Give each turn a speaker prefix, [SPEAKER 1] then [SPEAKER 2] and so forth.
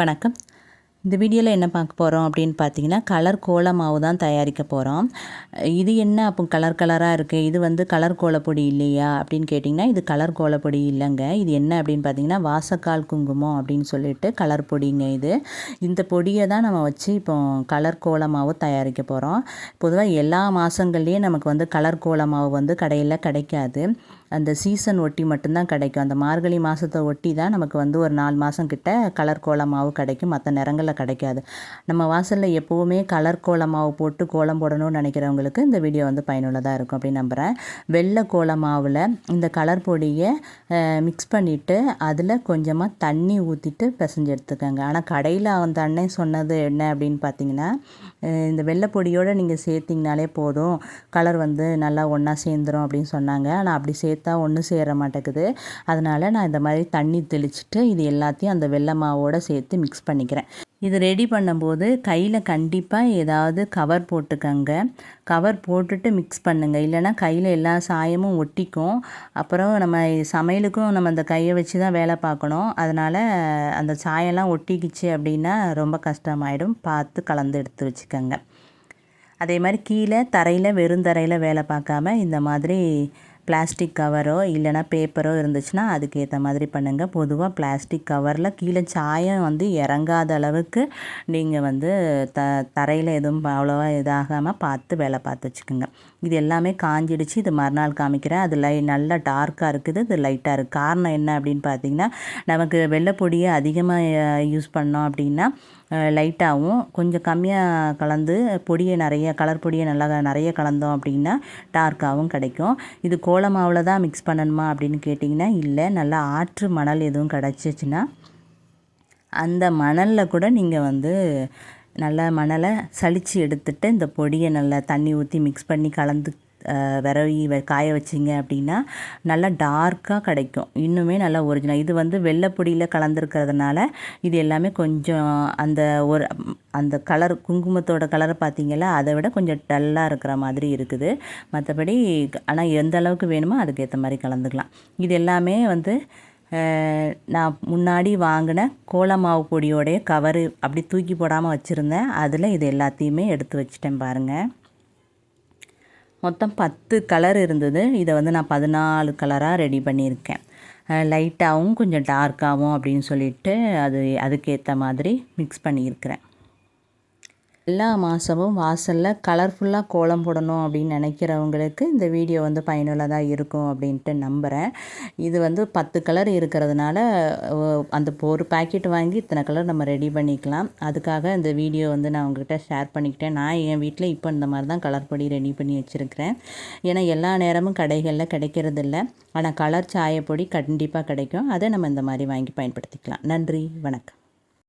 [SPEAKER 1] வணக்கம். இந்த வீடியோவில் என்ன பார்க்க போகிறோம் அப்படின்னு பார்த்தீங்கன்னா கலர் கோல மாவு தான் தயாரிக்க போகிறோம் இது என்ன அப்போ கலர் கலராக இருக்குது இது வந்து கலர் கோலப்பொடி இல்லையா? அப்படின்னு கேட்டிங்கன்னா இது கலர் கோலப்பொடி இல்லைங்க. இது என்ன அப்படின்னு பார்த்தீங்கன்னா வாசக்கால் குங்குமம் அப்படின்னு சொல்லிட்டு கலர் பொடிங்க இது. இந்த பொடியை தான் நம்ம வச்சு இப்போ கலர் கோல மாவு தயாரிக்க போகிறோம் பொதுவாக எல்லா மாதங்கள்லேயும் நமக்கு வந்து கலர் கோல மாவு வந்து கடையில் கிடைக்காது. அந்த சீசன் ஒட்டி மட்டும்தான் கிடைக்கும். அந்த மார்கழி மாதத்தை ஒட்டி தான் நமக்கு வந்து ஒரு நாலு மாதம் கிட்ட கலர் கோலமாவு மாவு கிடைக்கும். மற்ற நிறங்களில் கிடைக்காது. நம்ம வாசலில் எப்போவுமே கலர் கோலம் மாவு போட்டு கோலம் போடணும்னு நினைக்கிறவங்களுக்கு இந்த வீடியோ வந்து பயனுள்ளதாக இருக்கும் அப்படின்னு நம்புகிறேன் வெள்ளை கோலம் மாவில் இந்த கலர் பொடியை மிக்ஸ் பண்ணிவிட்டு அதில் கொஞ்சமாக தண்ணி ஊற்றிட்டு பிசைஞ்சு எடுத்துக்கோங்க. ஆனால் கடையில் அந்த அண்ணன் சொன்னது என்ன அப்படின்னு பார்த்தீங்கன்னா இந்த வெள்ளைப்பொடியோடு நீங்கள் சேர்த்திங்கனாலே போதும். கலர் வந்து நல்லா ஒன்றா சேர்ந்துடும் அப்படின்னு சொன்னாங்க. ஆனால் அப்படி சேர்த்து சேர்த்தா ஒன்றும் சேர மாட்டேங்குது. அதனால் நான் இந்த மாதிரி தண்ணி தெளிச்சுட்டு இது எல்லாத்தையும் அந்த வெள்ளை மாவோடு சேர்த்து மிக்ஸ் பண்ணிக்கிறேன். இது ரெடி பண்ணும்போது கையில் கண்டிப்பாக ஏதாவது கவர் போட்டுக்கங்க. கவர் போட்டுட்டு மிக்ஸ் பண்ணுங்கள் இல்லைனா கையில் எல்லா சாயமும் ஒட்டிக்கும். அப்புறம் நம்ம சமையலுக்கும் நம்ம அந்த கையை வச்சு தான் வேலை பார்க்கணும். அதனால் அந்த சாயம்லாம் ஒட்டிக்கிச்சு அப்படின்னா ரொம்ப கஷ்டமாயிடும். பார்த்து கலந்து எடுத்து வச்சுக்கோங்க. அதே மாதிரி கீழே தரையில் வெறும் தரையில் வேலை பார்க்காம இந்த மாதிரி பிளாஸ்டிக் கவரோ இல்லைனா பேப்பரோ இருந்துச்சுன்னா அதுக்கேற்ற மாதிரி பண்ணுங்கள் பொதுவாக பிளாஸ்டிக் கவரில் கீழே சாயம் வந்து இறங்காத அளவுக்கு நீங்கள் வந்து த தரையில் எதுவும் அவ்வளோவா இதாகாமல் பார்த்து வேலை பார்த்து வச்சுக்கோங்க. இது எல்லாமே காஞ்சிடுச்சு. இது மறுநாள் காமிக்கிறேன். அது லை நல்லா டார்க்காக இருக்குது. இது லைட்டாக இருக்குது காரணம் என்ன அப்படின்னு பார்த்தீங்கன்னா நமக்கு வெள்ளைப்பொடியை அதிகமாக யூஸ் பண்ணோம் அப்படின்னா லைட்டாகவும் கொஞ்சம் கம்மியாக கலந்து பொடியை நிறைய கலர் பொடியை நல்லா நிறைய கலந்தோம் அப்படின்னா டார்க்காகவும் கிடைக்கும். இது கோலமாவில் தான் மிக்ஸ் பண்ணணுமா அப்படின்னு கேட்டிங்கன்னா இல்லை. நல்லா ஆற்று மணல் எதுவும் கிடச்சிச்சின்னா அந்த மணலில் கூட நீங்கள் வந்து நல்லா மணலை சளிச்சு எடுத்துட்டு இந்த பொடியை நல்லா தண்ணி ஊற்றி மிக்ஸ் பண்ணி கலந்து விரவி காய வச்சிங்க அப்படின்னா நல்லா டார்க்காக கிடைக்கும். இன்னுமே நல்லா ஒரிஜினல் இது வந்து வெள்ளைப்பொடியில் கலந்துருக்கிறதுனால இது எல்லாமே கொஞ்சம் அந்த ஒரு அந்த கலர் குங்குமத்தோட கலரை பார்த்தீங்களா அதை விட கொஞ்சம் டல்லாக இருக்கிற மாதிரி இருக்குது. மற்றபடி ஆனால் எந்த அளவுக்கு வேணுமோ அதுக்கேற்ற மாதிரி கலந்துக்கலாம். இது எல்லாமே வந்து நான் முன்னாடி வாங்கின கோலமாவு பொடியோடைய கவரு அப்படி தூக்கி போடாமல் வச்சுருந்தேன். அதில் இது எல்லாத்தையுமே எடுத்து வச்சிட்டேன் பாருங்கள் மொத்தம் பத்து கலர் இருந்தது. இதை வந்து நான் பதினாலு கலராக ரெடி பண்ணியிருக்கேன். லைட்டாகவும் கொஞ்சம் டார்க்காகவும் அப்படின்னு சொல்லிட்டு அது அதுக்கேற்ற மாதிரி மிக்ஸ் பண்ணியிருக்கிறேன். எல்லா மாதமும் வாசலில் கலர்ஃபுல்லாக கோலம் போடணும் அப்படின்னு நினைக்கிறவங்களுக்கு இந்த வீடியோ வந்து பயனுள்ளதாக இருக்கும் அப்படின்ட்டு நம்புகிறேன் இது வந்து பத்து கலர் இருக்கிறதுனால அந்த ஒரு பேக்கெட் வாங்கி இத்தனை கலர் நம்ம ரெடி பண்ணிக்கலாம். அதுக்காக இந்த வீடியோ வந்து நான் உங்ககிட்ட ஷேர் பண்ணிக்கிட்டேன். நான் என் வீட்டில் இப்போ இந்த மாதிரி தான் கலர் பொடி ரெடி பண்ணி வச்சுருக்கிறேன். ஏன்னா எல்லா நேரமும் கடைகளில் கிடைக்கிறதில்ல. ஆனால் கலர் சாயப்பொடி கண்டிப்பாக கிடைக்கும். அதை நம்ம இந்த மாதிரி வாங்கி பயன்படுத்திக்கலாம். நன்றி வணக்கம்.